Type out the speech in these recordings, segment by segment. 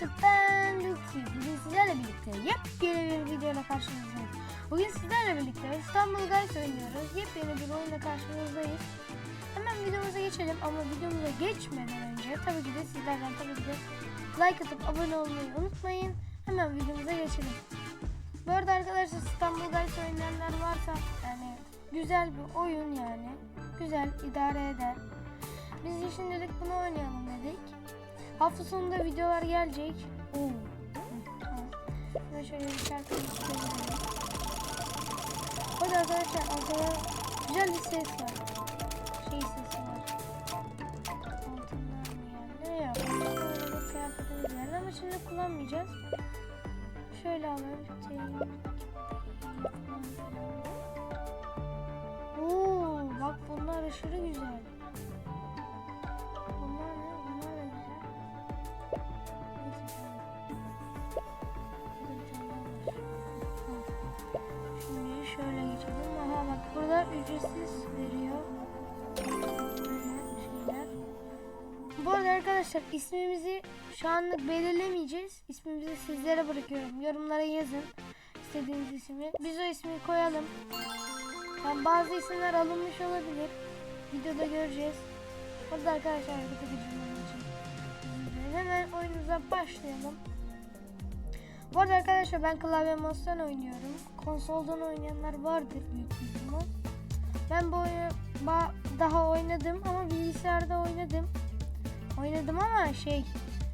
YouTube ben Luki. Bugün sizlerle birlikte yepyeni bir videoyla karşınızdayız. Bugün sizlerle birlikte İstanbul Guys oynuyoruz. Yepyeni bir oyunla karşınızdayız. Hemen videomuza geçelim ama videomuza geçmeden önce tabii ki de sizlerden tabii ki de like atıp abone olmayı unutmayın. Hemen videomuza geçelim. Bu arada arkadaşlar İstanbul Guys oynayanlar varsa yani güzel bir oyun yani. Güzel idare eder. Biz şimdilik bunu oynayalım dedik. Hafta sonunda videolar gelecek. Oo. Ben şöyle bir şarkı. Hadi arkadaşlar arkada güzel bir ses var. Şey sesi var. Altından mı geldi? Yok. Böyle bir kıyafetimiz geldi ama şimdi kullanmayacağız. Şöyle alalım. Oo, bak bunlar aşırı güzel. Bu arada arkadaşlar ismimizi şu anlık belirlemeyeceğiz. İsmimizi sizlere bırakıyorum. Yorumlara yazın istediğiniz ismi. Biz o ismi koyalım. Yani bazı isimler alınmış olabilir. Videoda göreceğiz. Hadi arkadaşlar hareket edeceğim için. Hemen oyunumuza başlayalım. Bu arada arkadaşlar ben klavye mouse'dan oynuyorum. Konsoldan oynayanlar vardır büyük ihtimal. Ben bu oyunu daha oynadım ama bilgisayarda oynadım. Oynadım ama şey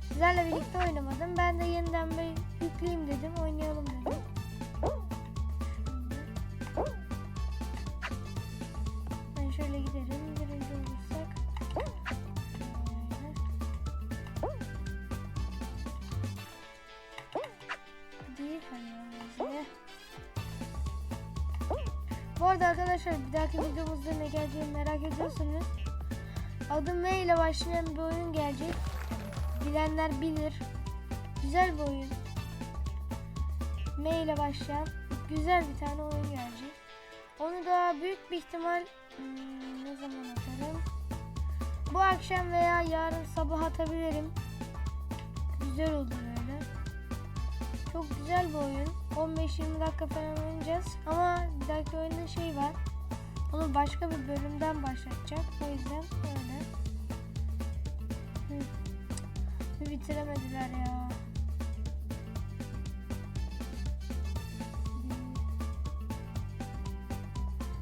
sizlerle birlikte oynamadım. Ben de yeniden bir yükleyeyim dedim. Oynayalım dedim. Arkadaşlar bir dahaki videomuzda ne geleceğini merak ediyorsanız adı M ile başlayan bir oyun gelecek. Bilenler bilir. Güzel bir oyun. M ile başlayan güzel bir tane oyun gelecek. Onu da büyük bir ihtimal hmm, ne zaman atarım? Bu akşam veya yarın sabah atabilirim. Güzel olur öyle. Çok güzel bir oyun. 15-20 dakika falan oynayacağız. Ama bir dahaki oyunda şey var. Onu başka bir bölümden başlatacak. O yüzden öyle. Hı. Bitiremediler ya.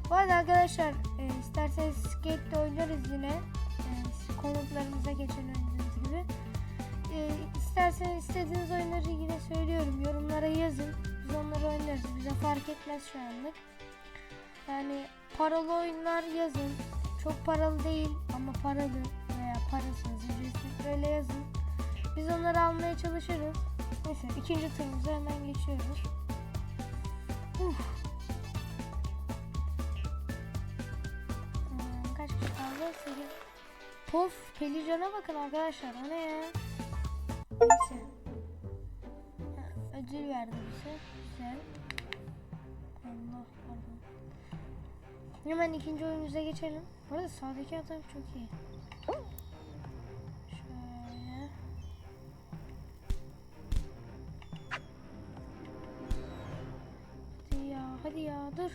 Bu arada arkadaşlar e, isterseniz skate oynarız yine. E, konuklarımıza geçen oynadığımız gibi. E, isterseniz istediğiniz oyunları yine söylüyorum. Yorumlara yazın. Biz onları oynarız. Bize fark etmez şu anlık. Yani paralı oyunlar yazın. Çok paralı değil ama paralı veya parasız ücretsiz böyle yazın. Biz onları almaya çalışırız. Neyse ikinci turumuza hemen geçiyoruz. Uf. Hmm, kaç kişi kaldı? 8. Pof, Pelican'a bakın arkadaşlar. O ne ya? Neyse. Ödül verdi bize. Güzel. Allah. Hemen ikinci oyunumuza geçelim. Bu arada sağdaki adam çok iyi. Şöyle. Hadi ya, hadi ya, dur.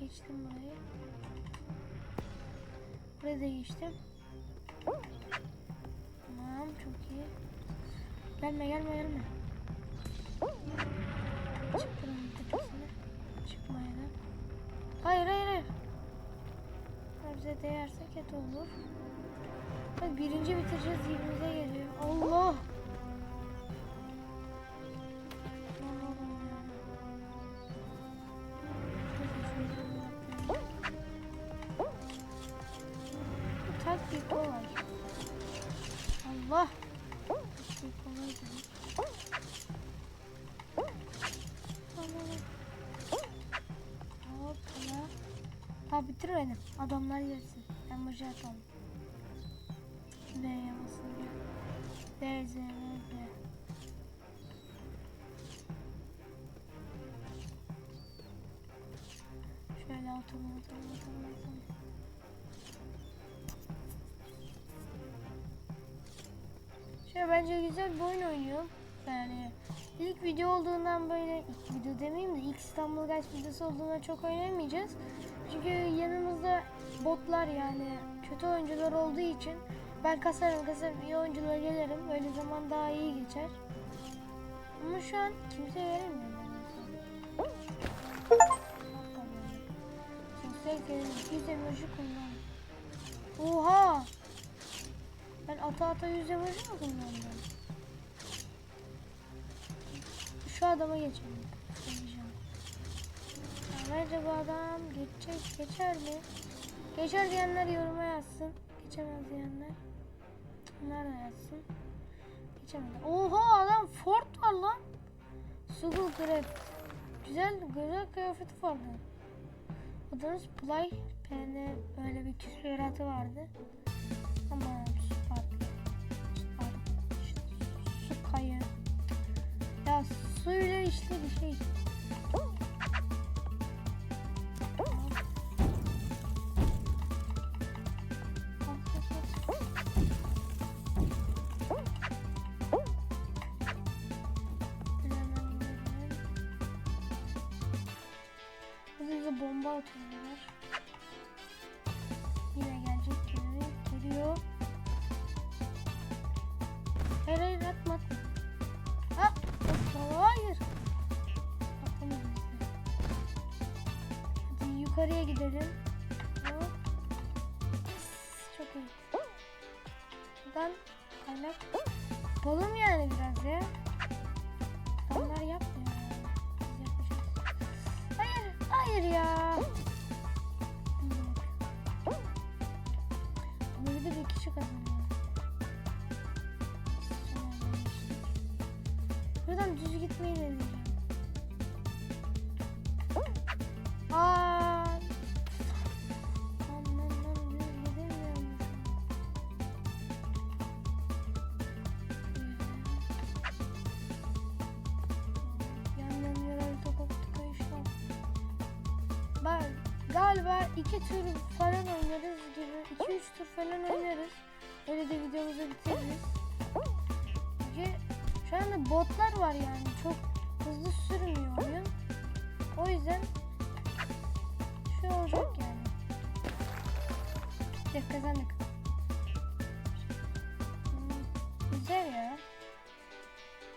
Geçtim burayı. Buraya da geçtim. Tamam, çok iyi. Gelme, gelme, gelme. Çık Hayır, hayır, hayır. Ha, Bize değerse kötü olur. Bak birinci bitireceğiz, yirmimize geliyor. Basın gel. V, Z, V, V. Şöyle atalım atalım atalım atalım. Şöyle bence güzel bir oyun oynuyor. Yani ilk video olduğundan böyle ilk video demeyeyim de ilk İstanbul Guys videosu olduğundan çok oynayamayacağız. Çünkü yanımızda botlar yani kötü oyuncular olduğu için ben kasarım kasarım iyi oyuncular gelirim. Öyle zaman daha iyi geçer. Ama şu an kimse veremiyor. Sosyal kelimesi yüz emoji kullan. Oha! Ben ata ata yüz emoji mi kullandım? Şu adama geçelim. Bence bu adam geçecek, geçer mi? Geçer diyenler yoruma yazsın. Geçemez diyenler. Bunlar da yazsın. Geçemedi. Oha adam Ford var lan. Sugul Craft. Güzel, güzel kıyafeti vardı. Adınız Play PN böyle bir küsuratı vardı. Ama. Spark. işte Su kayı. Ya suyla işte bir şey. Bize bomba atıyorlar. Yine gelecek gibi geliyor. Hayır hayır atma atma. Ha, hayır. Hadi yukarıya gidelim. Çok iyi. Buradan kaynak. Balım yani biraz ya. Adamlar yapmıyor Hayır, ya. Ama bir de bir kişi kazanıyor. Buradan düz gitmeyi deneyeceğim. İki tur falan oynarız gibi. iki üç tur falan oynarız. Öyle de videomuzu bitiririz. Çünkü şu anda botlar var yani. Çok hızlı sürmüyor oyun. O yüzden şu olacak yani. Evet kazandık. Hmm, Güzel ya.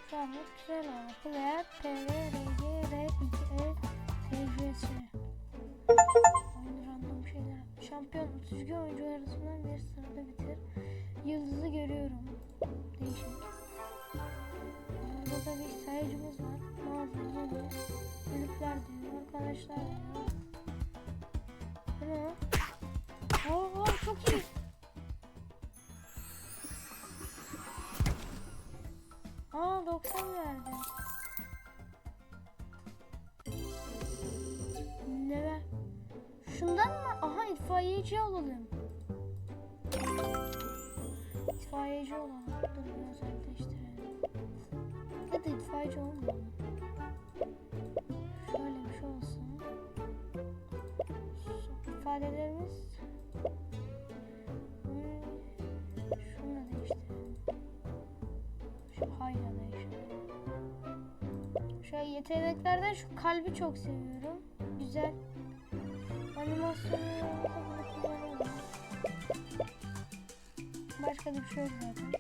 Şu anlık güzel oldu. Player PV RG R2 E TJS. Şampiyon 32 oyuncu arasından bir sırada bitir. Yıldızı görüyorum. Değişik. Burada da bir sayıcımız var. Mağaza diyor. Kulüpler diyor. Arkadaşlar diyor. Bu ne? Oo, oo, çok iyi. Aa 90 verdi. Ne ver? Şundan mı? Aha itfaiyeci olalım. İtfaiyeci olalım. Dur biraz özelleştirelim. Ya itfaiyeci olmayalım. Şöyle bir şey olsun. Şu ifadelerimiz. Şu yeteneklerden şu kalbi çok seviyorum. Başka da bir şey yok zaten.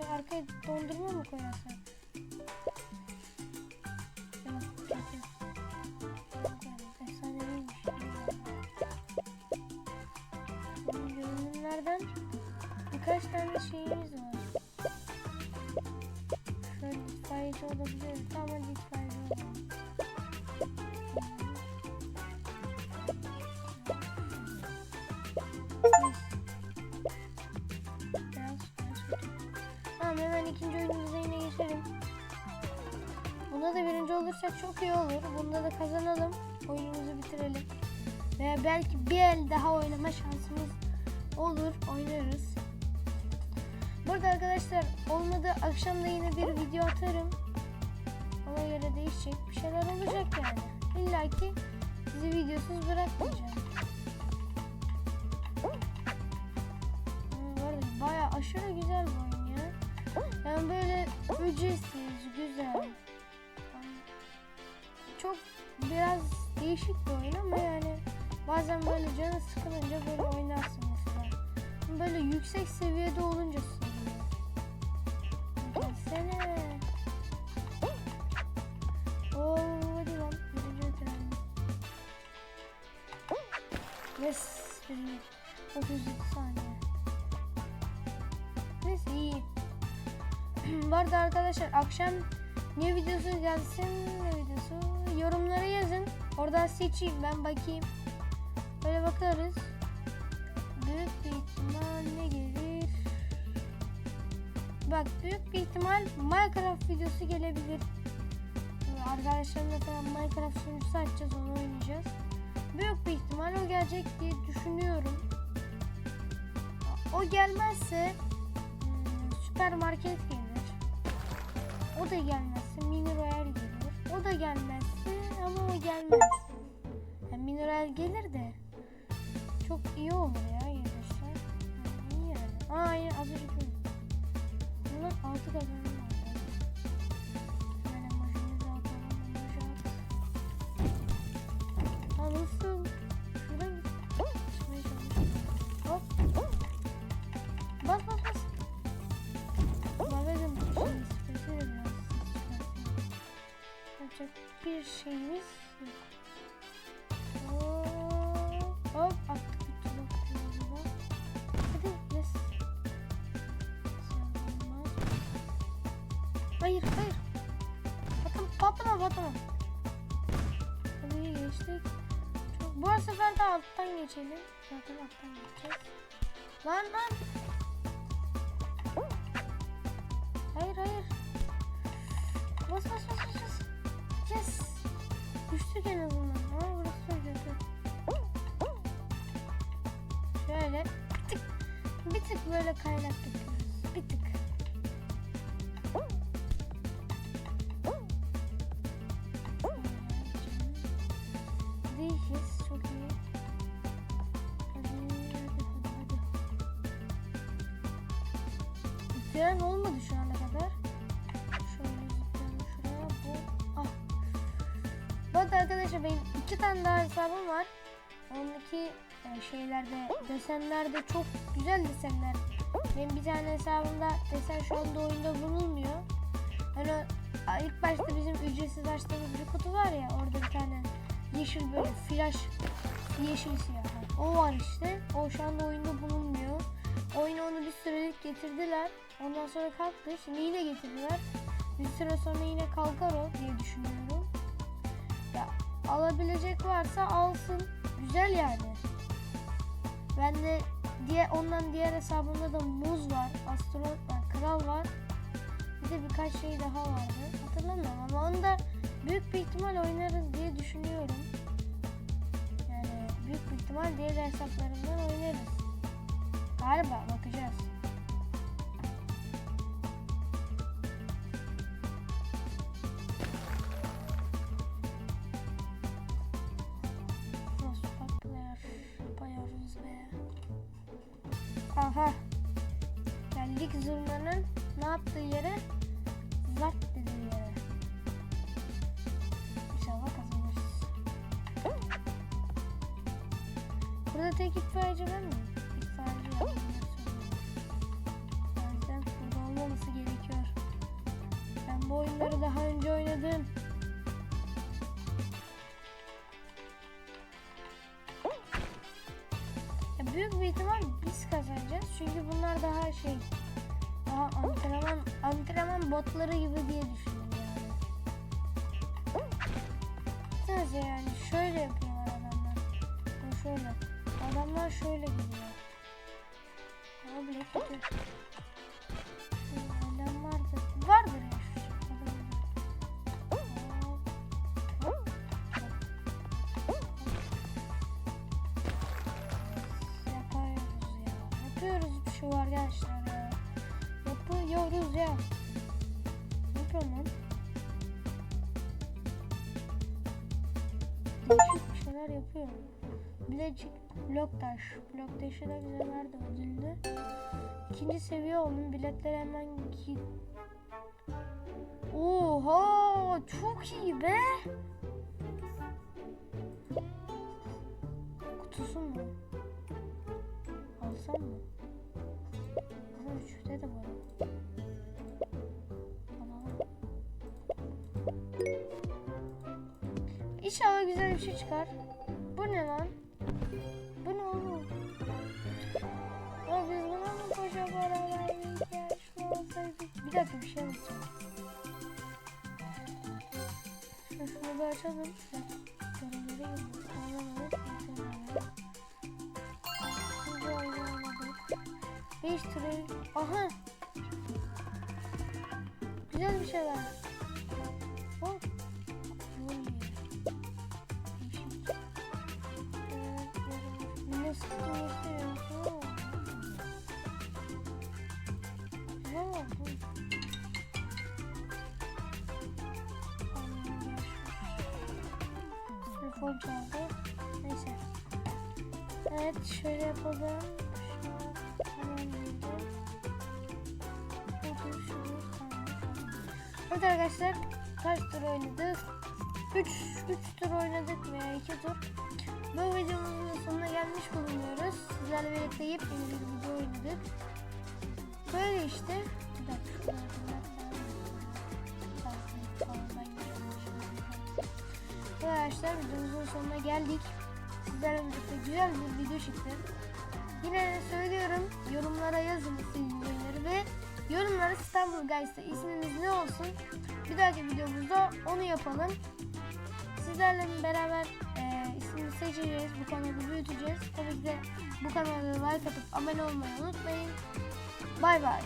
Ve arkaya dondurma mı. Bunun Görünümlerden birkaç tane şeyimiz var. Şöyle itfaiyeci olabilir. Tamam hadi itfaiyeci olalım. Bunda da birinci olursak çok iyi olur. Bunda da kazanalım. Oyunumuzu bitirelim. Veya belki bir el daha oynama şansımız olur. Oynarız. Burada arkadaşlar olmadı akşam da yine bir video atarım. Ona göre değişecek bir şeyler olacak yani. İlla ki sizi videosuz bırakmayacağım. Bu Baya aşırı güzel bir oyun ya. Ücretsiz, güzel. Çok biraz değişik bir oyun ama yani bazen böyle canı sıkılınca böyle oynarsın mesela. Böyle yüksek seviyede olunca sıkılıyor. Gelsene. Oo hadi lan. Birinci öğretmenim. Yes. Birinci. 37 saniye. Neyse iyi. Bu arada arkadaşlar akşam ne videosu gelsin ne videosu yorumlara yazın. Oradan seçeyim ben bakayım. Böyle bakarız. Büyük bir ihtimal ne gelir? Bak büyük bir ihtimal Minecraft videosu gelebilir. Arkadaşlarımla falan Minecraft sunucusu açacağız onu oynayacağız. Büyük bir ihtimal o gelecek diye düşünüyorum. O gelmezse hmm, süpermarket gelir. O da gelmezse mini royal gelir. O da gelmezse ama o gelmez. Yani mini royal gelir de çok iyi olur ya gelirse. Yani iyi yani. Aa yine az önce. Bunlar altı kazanım var. Hemen. Bas bas bas. Bir şeyimiz yok. Hop, hop attık bir kilo Hadi yes. Hayır hayır. Bakın patlama patlama. Hadi geçtik. Çok, bu sefer de alttan geçelim. Zaten alttan geçeceğiz. Lan lan. Düştük en azından. Burası kötü. Şöyle bir tık, bir tık böyle kaynak yapıyoruz. Bir tık. Ondaki e, şeylerde, desenlerde çok güzel desenler. Benim bir tane hesabımda desen şu anda oyunda bulunmuyor. Hani ilk başta bizim ücretsiz açtığımız bir kutu var ya orada bir tane yeşil böyle flash yeşil siyah. O var işte. O şu anda oyunda bulunmuyor. Oyuna onu bir sürelik getirdiler. Ondan sonra kalktı. Şimdi yine getirdiler. Bir süre sonra yine kalkar o diye düşünüyorum. Alabilecek varsa alsın. Güzel yani. Ben de diye ondan diğer hesabımda da muz var, astronot var, kral var. Bir de birkaç şey daha vardı. Hatırlamıyorum ama onu da büyük bir ihtimal oynarız diye düşünüyorum. Yani büyük bir ihtimal diğer hesaplarımdan oynarız. Galiba bakacağız. Burada tek itfaiyeci ben miyim? İtfaiyeci. O yüzden burada olmaması gerekiyor. Ben bu oyunları daha önce oynadım. Ya büyük bir ihtimal biz kazanacağız. Çünkü bunlar daha şey, daha antrenman, antrenman botları gibi diye düşünüyorum yani. Sadece yani şöyle yapıyorlar adamlar. Şöyle. Adamlar şöyle gidiyor. Ama bile kötü. Adam vardır. Vardır ya. Yapıyoruz ya. Ne yapıyorum lan? Bir şeyler yapıyorum. Bilecik, Bloktaş. Bloktaş'ı da bize verdi ödülünü. İkinci seviye oldum. Biletleri hemen git. Oha çok iyi be. Kutusu mu? Alsam mı? Ama üçte de var. İnşallah güzel bir şey çıkar. Bu ne lan? Açalım. Görevleri. Şimdi anlamadık. Değiştirelim. Aha. Güzel bir şey. Telefon çaldı. Neyse. Evet şöyle yapalım. Evet arkadaşlar kaç tur oynadık? 3 3 tur oynadık veya 2 tur. Bu videomuzun sonuna gelmiş bulunuyoruz. Sizlerle birlikte yepyeni bir arkadaşlar videomuzun sonuna geldik. Sizlerle birlikte güzel bir video çıktı. Yine söylüyorum yorumlara yazın istediğiniz ve yorumlara İstanbul Guys'ta isminiz ne olsun. Bir dahaki videomuzda onu yapalım. Sizlerle beraber e, ismini seçeceğiz. Bu kanalı büyüteceğiz. Tabii ki de bu kanala like atıp abone olmayı unutmayın. Bay bay.